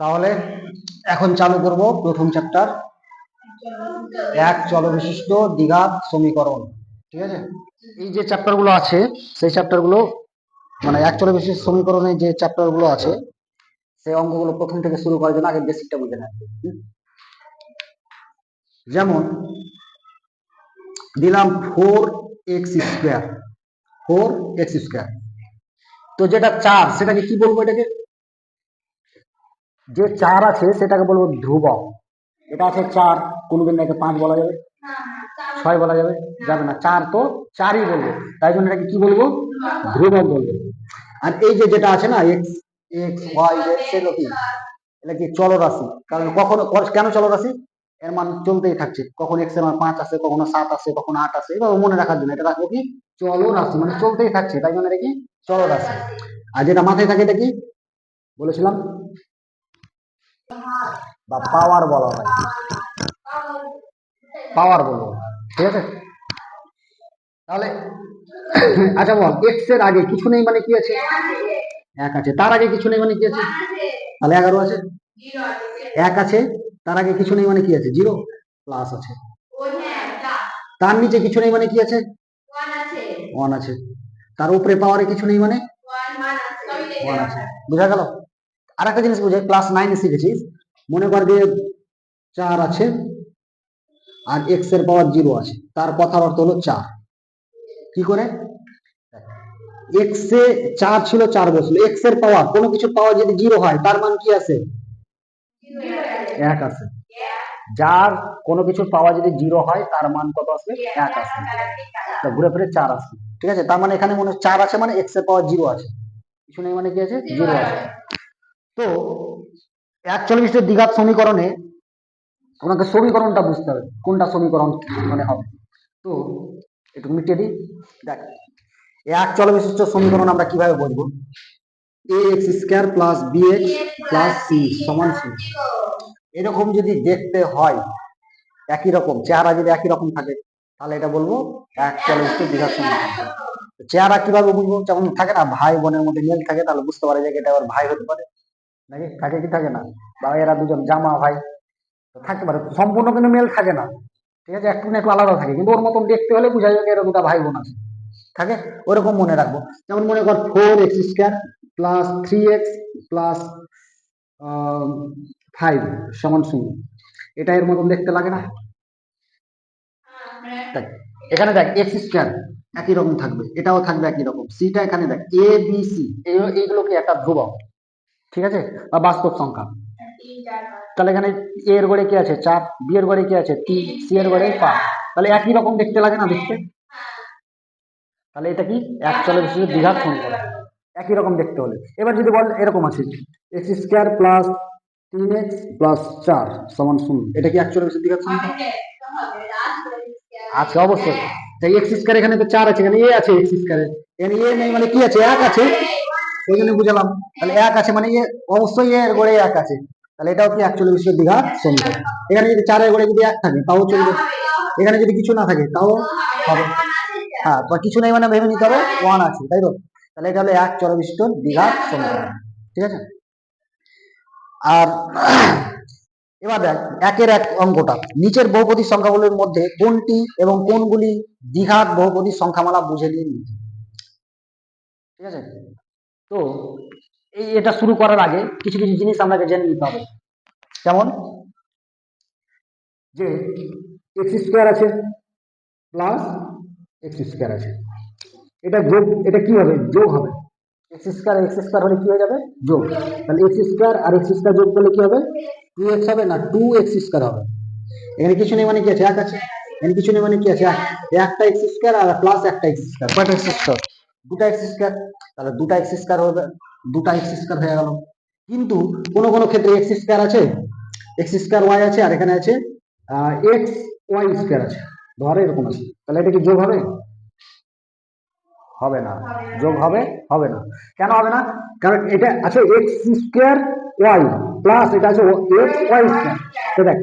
তাহলে এখন চালু করব প্রথম চ্যাপ্টার এক চলবিশিষ্ট দ্বিঘাত সমীকরণ, ঠিক আছে? এই যে চ্যাপ্টারগুলো আছে, সেই চ্যাপ্টারগুলো মানে এক চলবিশিষ্ট সমীকরণে যে চ্যাপ্টারগুলো আছে, সেই অঙ্কগুলো প্রথম থেকে শুরু করার জন্য আগে বেসিকটা বুঝে নেয় যেমন, দিলাম four x square four x square তো যেটা চার, সেটাকে কি বলব এটাকে? যে চার আছে, সেটাকে বলব ধ্রুবক এটা আছে চার, কোনোদিন এটাকে পাঁচ বলা যাবে? ছয় বলা যাবে? যাবে না, চার তো চারই বলব। তাই জন্য এটাকে কি বলব? ধ্রুবক বলব। আর এই যে যেটা আছে না এক্স এক্স ওয়াই সেগুলো কি? এটা কি চলরাশি? কারণ কখনো কেন চলরাশি? এর মান চলতেই থাকছে। কখন এক্সের মান পাঁচ আসে কখনো সাত আসে কখনো আট আসে এভাবে মনে রাখার জন্য এটা রাখব কি? চলরাশি মানে চলতেই থাকছে। তাই জন্য এটা কি? চলরাশি। আর যেটা মাথায় থাকে এটা কি? বলেছিলাম? বা পাওয়ার বলা হয় পাওয়ার বলব ঠিক আছে? তাহলে আচ্ছা বল এক্সের আগে কিছু নেই মানে কি আছে? এক আছে। তার আগে কিছু নেই মানে কি আছে? তাহলে এগারো আছে। এক আছে। তার আগে কিছু নেই মানে কি আছে? জিরো প্লাস আছে। তার নিচে কিছু নেই মানে কি আছে? ওয়ান আছে। তার উপরে পাওয়ারে কিছু নেই মানে? ওয়ান আছে। বুঝা গেল? আর একটা জিনিস বুঝে ক্লাস নাইনে শিখেছিস। মনে কর যে চার আছে, আর এক্সের পাওয়ার জিরো আছে। তার কথার অর্থ হলো চার। কি করে? এক্স এ চার ছিল, চার বসল। এক্সের পাওয়ার কোনো কিছু পাওয়ার যদি জিরো হয়, তার মান কি আছে? এক আছে। যার কোনো কিছু পাওয়া যদি জিরো হয়, তার মান কত আসবে এক তা ঘুরে ফিরে চার আসবে ঠিক আছে? তার মানে এখানে মনে চার আছে মানে এক্সের পাওয়ার জিরো আছে। কিছু নেই মানে কি আছে? জিরো আছে। তো একচল্লিশের দ্বিঘাত সমীকরণে তোমাকে সমীকরণটা বুঝতে হবে, কোনটা সমীকরণ মানে হবে। তো একটু মিটিয়ে দিই, দেখ এক চল বিশিষ্ট সমীকরণ আমরা কীভাবে বলব? X square plus b x plus c সমান সি এরকম যদি দেখতে হয়, একই রকম, চেহারা যদি একই রকম থাকে, তাহলে এটা বলব এক চল বিশিষ্ট সমীকরণ চেহারা কীভাবে বুঝব? যেমন থাকে না, ভাই বোনের মধ্যে মিল থাকে, তাহলে বুঝতে পারে যে এটা আবার ভাই হতে পারে। নাকি? থাকে কি থাকে না? বা এরা দুজন, জামা, ভাই। থাকতে পারে সম্পূর্ণ কিন্তু মেল থাকে না। ঠিক আছে? একটু একটু আলাদা থাকে। কিন্তু ওর মতন দেখতে হলে বোঝা যাবে এরা দুটা ভাই বোন আছে। থাকে? ওরকম মনে রাখব। যেমন মনে কর four x square plus three x plus five সমান শূন্য। এটা এর মতন দেখতে লাগে না? এখানে দেখ এক্স স্কোয়ার একই রকম থাকবে। এটাও থাকবে একই রকম। সিটা এখানে দেখ এ বি সি এইগুলো কি একটা ধ্রুবক? ঠিক আছে? বা বাস্তব সংখ্যা। তাহলে এখানে এ এর গড়ে কি আছে? চার বি এর গড়ে কি আছে? তিন সি এর গড়ে পাঁচ তাহলে একই রকম দেখতে লাগে না দেখতে? তাহলে এটা কি? এক চলে বিশেষ দ্বিঘাত সমীকরণ। একই রকম দেখতে হলে। এবার যদি বল, এরকম আছে। এক্স স্কোয়ার প্লাস তিন এক্স প্লাস চার সমান শূন্য। এটা কি এক চলে বিশেষ দ্বিঘাত সমীকরণ? আছে অবশ্যই। তাই এক্স স্কোয়ার এখানে তো চার আছে। এখানে এ আছে এক্স স্কোয়ারে এখানে এ নেই মানে কি আছে? এক আছে। ওই জন্য বুঝালাম। তাহলে এক আছে মানে এ অবশ্যই এর গড়ে এক আছে। তাহলে এটাও কি একচল্লিশ বিশ্বের দ্বিঘাত সমীকরণ এখানে যদি চারের গড়ে যদি এক থাকে, তাও চলবে। এখানে যদি কিছু না থাকে, তাও হবে। হ্যাঁ তো কিছু নেই মানে ভেবে নিতে হবে ওয়ান আছে, তাই তো? তাহলে এটা হলো এক চলবিষ্ট দ্বিঘাত সমীকরণ ঠিক আছে? আর এবার দেখ, একের এক অঙ্কটা। নিচের বহুপদী সংখ্যাগুলির মধ্যে কোনটি এবং কোনগুলি দ্বিঘাত বহুপদী সংখ্যামালা বুঝে নিয়ে ঠিক আছে? তো এই এটা শুরু করার আগে কিছু কিছু জিনিস আমাকে জেনে নিতে হবে। যেমন যে এক্স স্কোয়ার আছে প্লাস এক্স স্কোয়ার আছে। এটা যোগ, এটা কি হবে? যোগ হবে। এক্স স্কোয়ার এক্স স্কোয়ার হলে কি হয়ে যাবে? যোগ। তাহলে এক্স স্কোয়ার আর এক্স স্কোয়ার যোগ করলে কি হবে? টু এক্স হবে না টু এক্স স্কোয়ার হবে। এখানে কিছু নেই মানে কি আছে? এক আছে। এখানে কিছু নেই মানে কি আছে? এক। একটা এক্স স্কোয়ার আর প্লাস একটা এক্স স্কোয়ার কয়টা এক্স স্কোয়ার দুটা এক্স স্কোয়ার তাহলে দুটা এক্স স্কোয়ার হবে, দুটা এক্স স্কোয়ার হয়ে গেল। কিন্তু কোন কোন ক্ষেত্রে এক্স স্কোয়ার আছে এক্স স্কোয়ার ওয়াই আছে, আর এখানে আছে এক্স ওয়াই স্কোয়ার আছে। ধরে এরকম আছে। তাহলে এটা কি যোগ হবে? হবে না। যোগ হবে হবে না। কেন হবে না? কারণ এটা আছে এক্স স্কোয়ার ওয়াই প্লাস এটা আছে এক্স ওয়াই স্কোয়ার দেখ,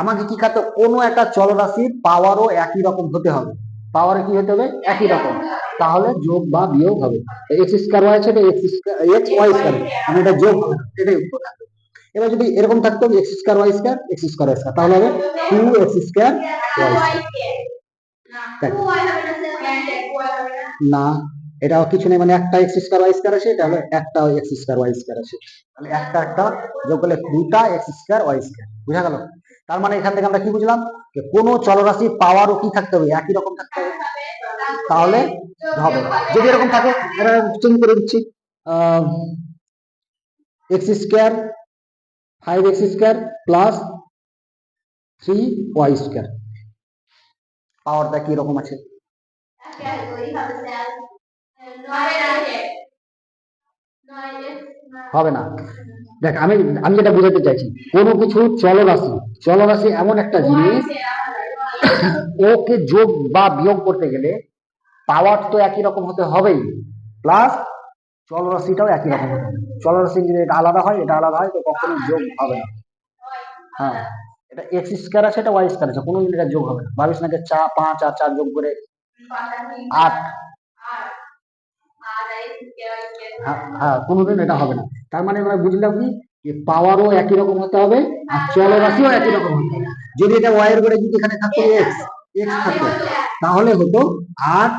আমাকে কি খাতে, কোনো একটা চলরাশির পাওয়ারও একই রকম হতে হবে। পাওয়ারে কি হতে হবে? একই রকম। তাহলে যোগ বা বিয়োগ হবে। এক্স স্কোয়ার ওয়াই আছে এক্স এক্স ওয়াই স্কোয়ার মানে এটা যোগ এটাই উত্তর। থাকবে এবার যদি এরকম থাকতো x square y square x square y তাহলে হবে টু এক্স স্কোয়ার ওয়াই না এটা কিছু নেই মানে একটা এক্স স্কোয়ার ওয়াই স্কোয়ার আছে, এটা হলো একটা এক্স স্কোয়ার ওয়াই স্কোয়ার আছে। তাহলে একটা একটা যোগ করলে দুটা এক্স স্কোয়ার ওয়াই স্কোয়ার বুঝা গেল? তার মানে এখান থেকে আমরা কি বুঝলাম? যে কোনো চলরাশি পাওয়ারও কি থাকতে হবে? একই রকম থাকতে হবে। তাহলে হবে। যদি এরকম থাকে চেঞ্জ করে দিচ্ছি। X square five x square plus three y square পাওয়ারটা কি রকম আছে? হবে না। দেখ আমি আমি যেটা বোঝাতে চাইছি কোনো কিছু চলরাশি চলরাশি এমন একটা জিনিস ওকে যোগ বা বিয়োগ করতে গেলে পাওয়ার তো একই রকম হতে হবেই প্লাস চলরাশিটাও একই রকম হতে হবে। চলরাশি যদি এটা আলাদা হয় এটা আলাদা হয় তো কখনো যোগ হবে না। হ্যাঁ এটা এক্স স্কোয়ার আছে এটা ওয়াই স্কোয়ার আছে কোনো এটা যোগ হবে না। ভাবিস না যে চা পাঁচ আর চার যোগ করে আট। হ্যাঁ হ্যাঁ কোনোদিন এটা হবে না। তার মানে আমরা বুঝলাম কি? যে পাওয়ারও একই রকম হতে হবে আর চলরাশিও একই রকম হতে হবে। যদি এটা ওয়াই এর করে যদি এখানে থাকতো এক্স এক্স থাকতো, তাহলে হতো আট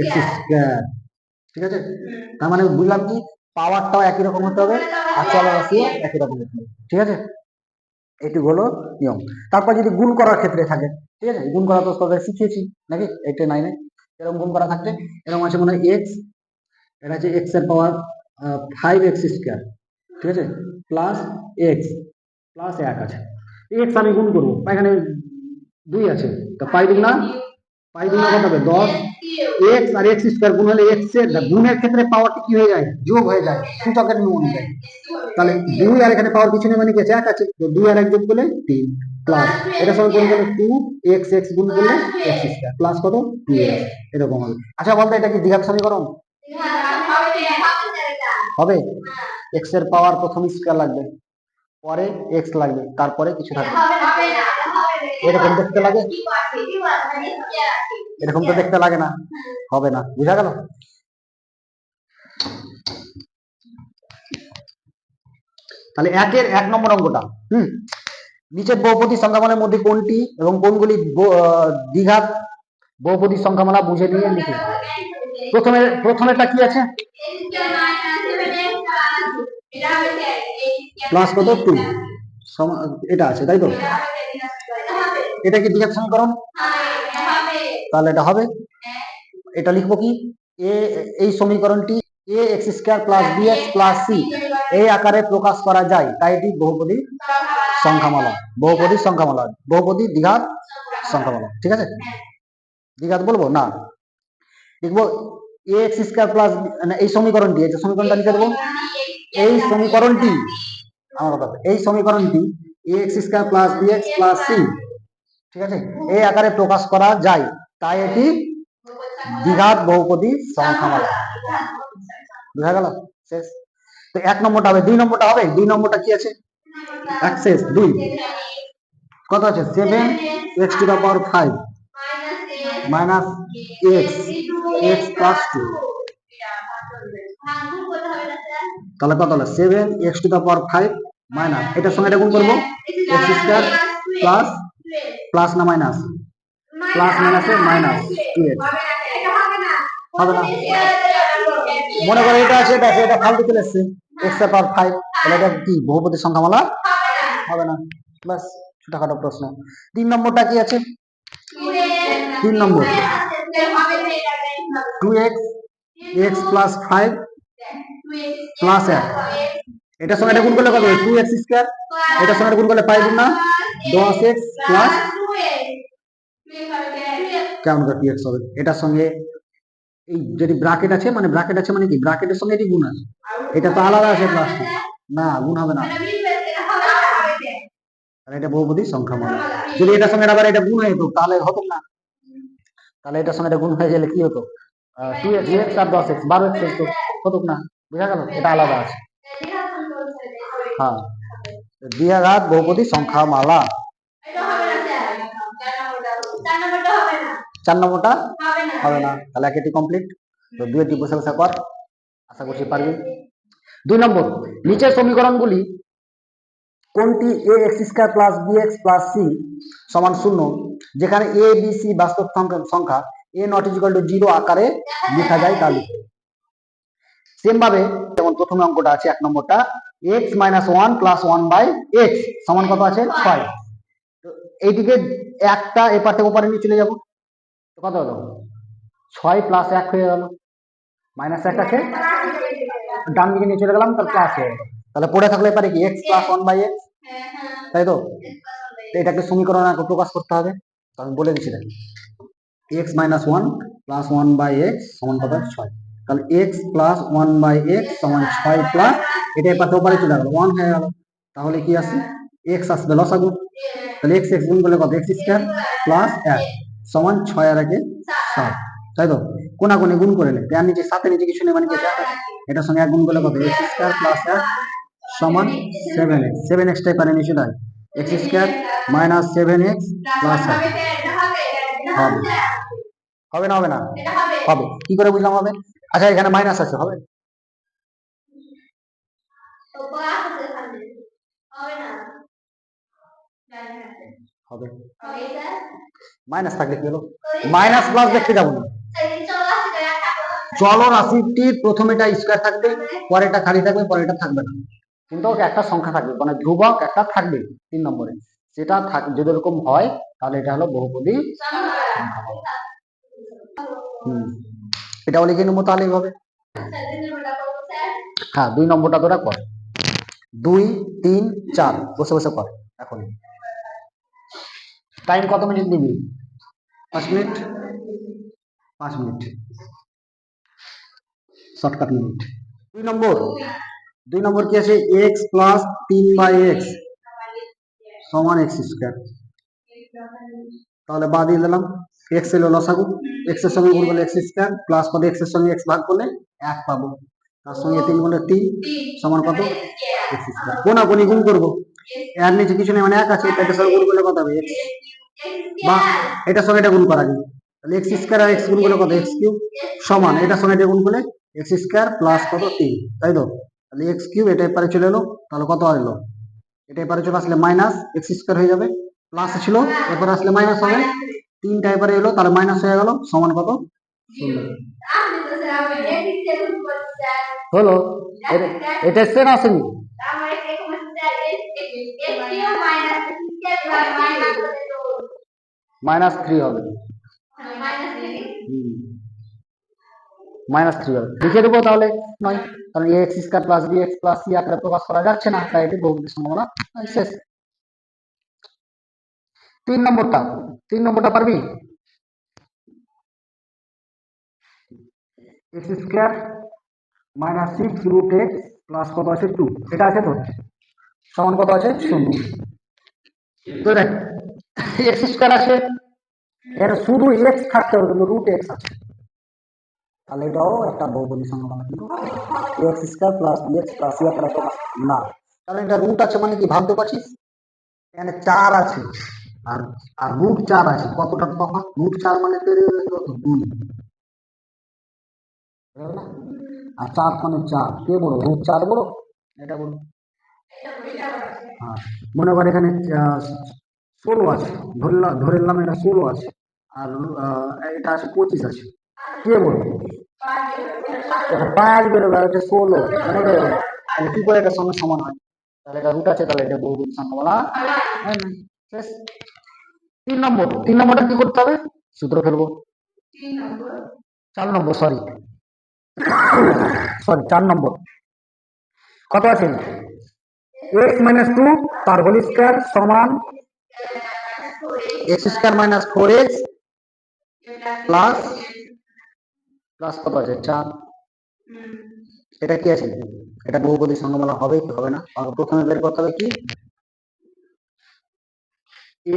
এক্স স্কোয়ার ঠিক আছে? তার মানে বুঝলাম কি? পাওয়ারটাও একই রকম হতে হবে আর চলরাশিও একই রকম হতে হবে। ঠিক আছে? এটি হলো নিয়ম। তারপর যদি গুণ করার ক্ষেত্রে থাকে, ঠিক আছে? গুণ করা তো তোদের শিখিয়েছি, নাকি? এইটে নাইনে এরকম গুণ করা থাকলে, এরকম আছে মনে হয় এক্স এটা হচ্ছে এক্সের পাওয়ার ফাইভ এক্স স্কোয়ার ঠিক আছে? প্লাস এক্স প্লাস এক আছে। এক্স আমি গুণ করব। এখানে দুই আছে। তো পাই না পাই দিন কত হবে? দশ। এক্স আর এক্স স্কোয়ার গুণ হলে এক্সের গুণের ক্ষেত্রে পাওয়ারটা কি হয়ে যায়? যোগ হয়ে যায়, সূচকের নিয়ম অনুযায়ী। তাহলে দুই আর এখানে পাওয়ার কিছু নেই মানে কি আছে? এক আছে। তো দুই আর এক যোগ করলে তিন। প্লাস এটার সঙ্গে গুণ করলে টু এক্স এক্স গুণ করলে এক্স স্কোয়ার প্লাস কত? টু এক্স এরকম হবে। আচ্ছা বলতো এটা কি দ্বিঘাত সমীকরণ? হবে? এক্সের পাওয়ার প্রথম স্কোয়ার লাগবে। পরে এক্স লাগবে। তারপরে কিছু থাকবে। এরকম দেখতে লাগে? এরকম তো দেখতে লাগে না। হবে না। বুঝা গেল? তাহলে একের এক নম্বর অঙ্কটা হুম? নিচের বহুপদী সংখ্যামালার মধ্যে কোনটি এবং কোনগুলি দ্বিঘাত বহুপদী সংখ্যামালা বুঝে নিয়ে লিখে। প্রথমে প্রথমেটা কি আছে? প্লাস কত? টু এটা আছে, তাই তো? এটা কি দ্বিঘাত সমীকরণ? তাহলে এটা হবে। এটা লিখব কি? এ এই সমীকরণটি a x square plus b x plus c এই আকারে প্রকাশ করা যায়। তাই এটি বহুপদী সংখ্যামালা। বহুপদী সংখ্যামালা। বহুপদী দ্বিঘাত সংখ্যামালা। ঠিক আছে? দ্বিঘাত বলব? না। লিখব এ এক্স স্কোয়ার প্লাস এই সমীকরণটি এই সমীকরণটা লিখে দেবো, এই সমীকরণটি, আমার কথা, এই সমীকরণটি a x square plus b x plus c ঠিক আছে? এই আকারে প্রকাশ করা যায়, তাই এটি দ্বিঘাত বহুপদী সংখ্যামালা। বুঝা গেল? শেষ। তো এক নম্বরটা হবে, দুই নম্বরটা হবে? দুই নম্বরটা কি আছে? অ্যাক্সেস দুই। কত আছে? Seven x to the power five minus x x plus two. তাহলে কত হলো? Seven x to the power five minus এটার সঙ্গে এটা গুণ করব? এক্স স্কোয়ার প্লাস প্লাস না মাইনাস? প্লাস মাইনাসে মাইনাস টু এক্স। হবে না? মনে করো এটা আছে এটা আছে এটা ফালতু চলে এসছে। এক্সের পাওয়ার ফাইভ তাহলে এটা কি? বহুপদী সংখ্যামালা? হবে না। বাস ছোটখাটো প্রশ্ন। তিন নম্বরটা কি আছে? তিন নম্বর। Two x x plus five plus এক। এটার সঙ্গে এটা গুণ করলে কত টু এক্স স্কোয়ার এটার সঙ্গে গুণ করলে ফাইভ না। দশ এক্স প্লাস কেমন টু এক্স হবে? এটার সঙ্গে এই যদি ব্রাকেট আছে মানে ব্রাকেট আছে মানে কি? ব্রাকেটের সঙ্গে এটি গুণ আছে। এটা তো আলাদা আছে প্লাস না, গুণ হবে না। এটা বহুপদী সংখ্যামালা যদি এটার সঙ্গে আবার এটা গুণ হয়ে যেত তাহলে হতো না। তাহলে এটার সঙ্গে এটা গুণ হয়ে গেলে কি হতো? টু এক্স এক্স আর দশ এক্স বারো এক্স হতো না? বুঝা গেল? এটা আলাদা আছে। হ্যাঁ। দ্বিঘাত বহুপদী সংখ্যামালা। চার নম্বরটা? হবে না। তাহলে একেটি কমপ্লিট তো দুয়েটি বসে বসে কর। আশা করছি পারবি। দুই নম্বর, নিচের সমীকরণগুলি কোনটি a x square plus b x plus c সমান শূন্য? যেখানে এ বি সি বাস্তব সংখ্যা- a not equal to zero আকারে লেখা যায় তা লিখো সেম ভাবে যেমন প্রথম অঙ্কটা আছে, এক নম্বরটা x minus one plus one by x সমান কত আছে? ছয় এইদিকে একটা এপার থেকে ওপারে নিয়ে চলে যাব। কত হলো? ছয় প্লাস এক হয়ে গেল। মাইনাস এক আছে। ডান দিকে নিয়ে চলে গেলাম তার প্লাস হয়ে তাহলে পড়ে থাকলে এপারে কি? X plus one by x তাই তো? এটাকে সমীকরণ প্রকাশ করতে হবে। আমি বলে দেখি। X minus one plus one by x সমান কত? ছয়। তাহলে x plus one by x সমান ছয় প্লাস এটা থেকে ওপারে চলে গেল ওয়ান হয়ে গেল। তাহলে কি আসে এক্স আসবে লসাগু। তাহলে এক্স এক্স গুণ করলে কত? এক্স স্কোয়ার প্লাস এক সমান ছয় আর একে সাত। তাই তো? কোনাকুনি গুণ করে নেই তার নিচে সাথে নিচে কিছু নেই মানে কি? এটা এটার সঙ্গে এক গুণ করলে কত? এক্স স্কোয়ার প্লাস এক সমান সেভেন এক্স সেভেন এক্স টাই পারে নিচে দেয় x square minus seven x plus হবে হবে। না হবে না? হবে। কি করে বুঝলাম হবে? আচ্ছা এখানে মাইনাস আছে, হবে? মাইনাস থাকলে কি হলো? মাইনাস প্লাস দেখতে যাব না। চল রাশিটির প্রথমেটা স্কোয়ার থাকবে, পরেরটা খালি থাকবে, পরেরটা থাকবে না। কিন্তু একটা সংখ্যা থাকবে মানে ধ্রুবক একটা থাকবে তিন নম্বরে। সেটা যদি এরকম হয়, তাহলে এটা হলো বহুপদী হুম। এটাও লিখে নেব তাহলে এইভাবে। হ্যাঁ দুই নম্বরটা তোরা কর। দুই, তিন, চার, বসে বসে কর, এখন। টাইম কত মিনিট দিবি? পাঁচ মিনিট? পাঁচ মিনিট। Shortcut minute. দুই নম্বর। দুই নম্বর কি আছে? এক্স প্লাস তিন বাই এক্স সমান এক্স স্কোয়ার তাহলে বাদ দিয়ে দিলাম। এক্স এলো লসাগু এক্সের সঙ্গে গুণ করলে এক্স স্কোয়ার প্লাস কত এক্সের সঙ্গে এক্স ভাগ করলে এক পাবো। তার সঙ্গে তিন গুণে তিন সমান কত? এক্স স্কোয়ার কোনা কোনি গুণ করব। এর নিচে কিছু নেই মানে এক আছে। এটার সঙ্গে গুণ করলে কত হবে? এক্স বা এটার সঙ্গে এটা গুণ করা যায়। তাহলে এক্স স্কোয়ার আর এক্স গুণ করলে কত? এক্স কিউব সমান। এটার সঙ্গে এটা গুণ করলে এক্স স্কোয়ার প্লাস কত? তিন। তাই তো? তাহলে এক্স কিউব এটা এপারে চলে এলো তাহলে কত এলো এটা এপারে চলে আসলে মাইনাস এক্স স্কোয়ার হয়ে যাবে প্লাস ছিল এরপরে আসলে মাইনাস হবে তিনটা এবারে এলো তাহলে মাইনাস হয়ে গেল সমান কত? হলো এটা- এটা এসছে না আসেনি। মাইনাস থ্রি হবে। মাইনাস থ্রি হবে। লিখে দেবো তাহলে নয়। কারণ a x square plus b x plus c আকারে প্রকাশ করা যাচ্ছে না, তাই এটি বহুপদী সম্ভাবনা শেষ। তিন নম্বরটা। তিন নম্বরটা পারবি? X square minus six root x plus কত আছে? টু এটা আছে তো? সমান কত আছে? শূন্য। তো দেখ এক্স স্কোয়ার আছে এটা শুধু এক্স থাকতে হবে, কিন্তু রুট এক্স আছে। তাহলে এটাও একটা বহুপদী সম্ভাবনা কিন্তু x square plus b x plus c না। কারণ এটা রুট আছে মানে কি? ভাবতে পারছিস এখানে চার আছে। আর আর রুট চার আছে। কতটা তফাৎ? রুট চার মানে? দুই। আর চার মানে চার। কে বড় রুট চার বলো? এটা বড় হ্যাঁ। মনে কর এখানে ষোলো আছে। ধরলাম ধরে নিলাম এটা ষোলো আছে। আর এটা আছে পঁচিশ আছে। কে বড় এটা পাঁচ বেরোবে, আর এটা ষোলো মানে এরকম। তাহলে কি করে এটার সঙ্গে সমান হয়? তাহলে এটা রুট আছে, তাহলে এটা বহুগুণ সম্ভাবনা হয়। না শেষ। তিন নম্বর, তিন নম্বরটা কি করতে হবে? সূত্র ফেলব। চার নম্বর সরি সরি চার নম্বর। কত আছে? এক্স মাইনাস টু তার হোল স্কোয়ার সমান x square minus four x plus plus কত আছে চার এটা কি আছে? এটা বহুপদী সংখ্যামালা হবে কি হবে না? প্রথমে বের করতে হবে কি?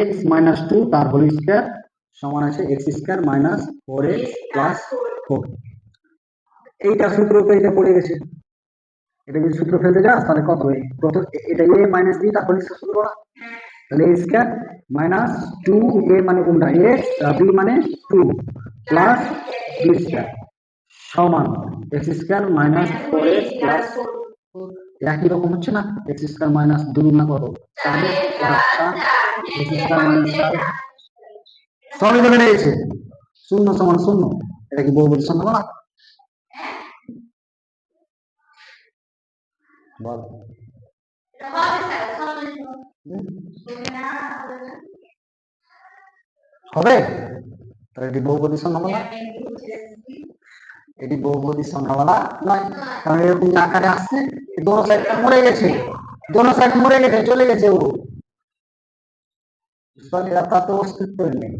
এক্স মাইনাস টু তার হোল স্কোয়ার সমান আছে x square minus four x plus four এইটা সূত্র তো এটা পড়ে গেছে। এটা যদি সূত্র ফেলতে যাস তাহলে কত? হয় প্রথম এটা এ মাইনাস বি তারপর সূত্র না তাহলে a square minus two a মানে কোনটা? এক্স বি মানে টু প্লাস বি স্কোয়ার সমান x square minus four x plus একই রকম হচ্ছে না? এক্স স্কোয়ার মাইনাস দুই না কত? মাইনাস চার সবই মিলে নিয়েছে। শূন্য সমান শূন্য। এটা কি বহুপদী সংখ্যা না বল? হবে তাহলে বহুপদী সংখ্যা বলা? এটি বহুপদী সংখ্যাওয়ালা নয়। কারণ এরকম আকারে আসছে দোনো সাইডটা মরে গেছে। দোনো সাইড মরে গেছে, চলে গেছে ও। তার তো অস্তিত্ব নেই।